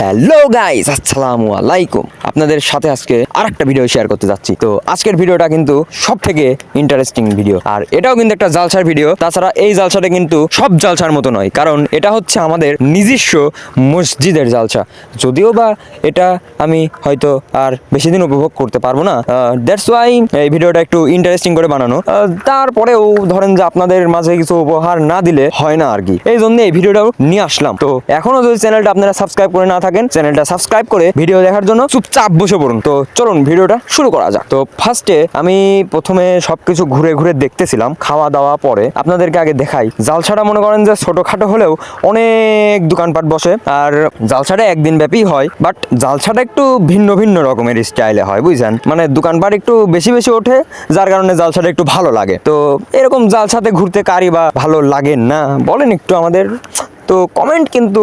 Hello guys আসসালামু আলাইকুম। আপনাদের সাথে আজকে আরেকটা ভিডিও শেয়ার করতে যাচ্ছি। তো আজকের ভিডিওটা কিন্তু সব থেকে ইন্টারেস্টিং ভিডিও আর এটাও কিন্তু একটা জালসার ভিডিও তাছাড়া এই জালসাটা কিন্তু সব জালসার মতো নয়, কারণ এটা হচ্ছে আমাদের নিজস্ব মসজিদের জালসা। যদিও বা এটা আমি হয়তো আর বেশি দিন উপভোগ করতে পারব না দ্যাটস ওয়াই এই ভিডিওটা একটু ইন্টারেস্টিং করে বানানো। তারপরেও ধরেন যে আপনাদের মাঝে কিছু উপহার না দিলে হয় না আর কি। এই জন্য এই ভিডিওটাও নিয়ে আসলাম। তো এখনও যদি চ্যানেলটা আপনারা সাবস্ক্রাইব করে না থাকেন চ্যানেলটা সাবস্ক্রাইব করে ভিডিও দেখার জন্য চুপচাপ বসে পড়ুন। তো চলুন ভিডিওটা শুরু করা যাক। তো ফার্স্টে আমি প্রথমে সবকিছু ঘুরে ঘুরে দেখতেছিলাম, খাওয়া দাওয়া পরে। আপনাদেরকে আগে দেখাই। জালসাটা মনে করেন যে ছোটখাটো হলেও অনেক দোকানপাট বসে, আর জালসাটা একদিন ব্যাপী হয় বাট জালসাটা একটু ভিন্ন ভিন্ন রকমের স্টাইলে হয়, বুঝছেন? মানে দোকানপাট একটু বেশি বেশি ওঠে, যার কারণে জালসাটা একটু ভালো লাগে। তো এরকম জালসাতে ঘুরতে কারি বা ভালো লাগে না, বলেন একটু আমাদের। তো কমেন্ট কিন্তু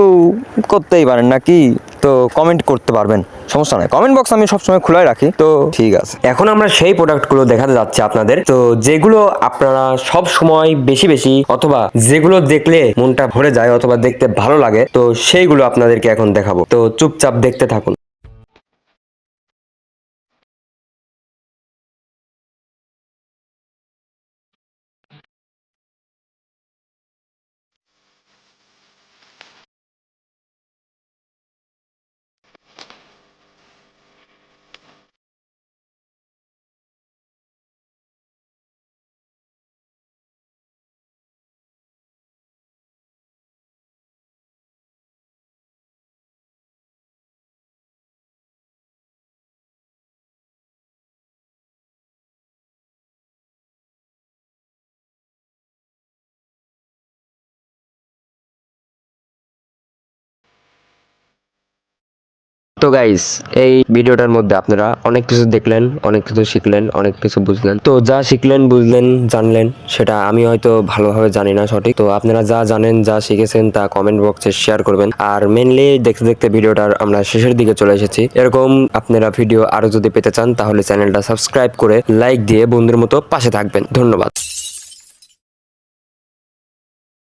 করতেই পারেন নাকি তো কমেন্ট করতে পারবেন, সমস্যা নয় কমেন্ট বক্স আমি সবসময় খোলাই রাখি। তো ঠিক আছে। এখন আমরা সেই প্রোডাক্টগুলো দেখাতে যাচ্ছি আপনাদের। তো যেগুলো আপনারা সব সময় বেশি বেশি অথবা যেগুলো দেখলে মনটা ভরে যায় অথবা দেখতে ভালো লাগে, তো সেইগুলো আপনাদেরকে এখন দেখাবো। তো চুপচাপ দেখতে থাকুন। তো গাইস এই ভিডিওটার মধ্যে আপনারা অনেক কিছু দেখলেন, অনেক কিছু শিখলেন, অনেক কিছু বুঝলেন। তো যা শিখলেন, বুঝলেন, জানলেন, সেটা আমি হয়তো ভালোভাবে জানি না সঠিক। তো আপনারা যা জানেন, যা শিখেছেন, তা কমেন্ট বক্সে শেয়ার করবেন। আর মেনলি দেখতে দেখতে ভিডিওটার আমরা শেষের দিকে চলে এসেছি। এরকম আপনারা ভিডিও আরও যদি পেতে চান, তাহলে চ্যানেলটা সাবস্ক্রাইব করে লাইক দিয়ে বন্ধুর মতো পাশে থাকবেন। ধন্যবাদ।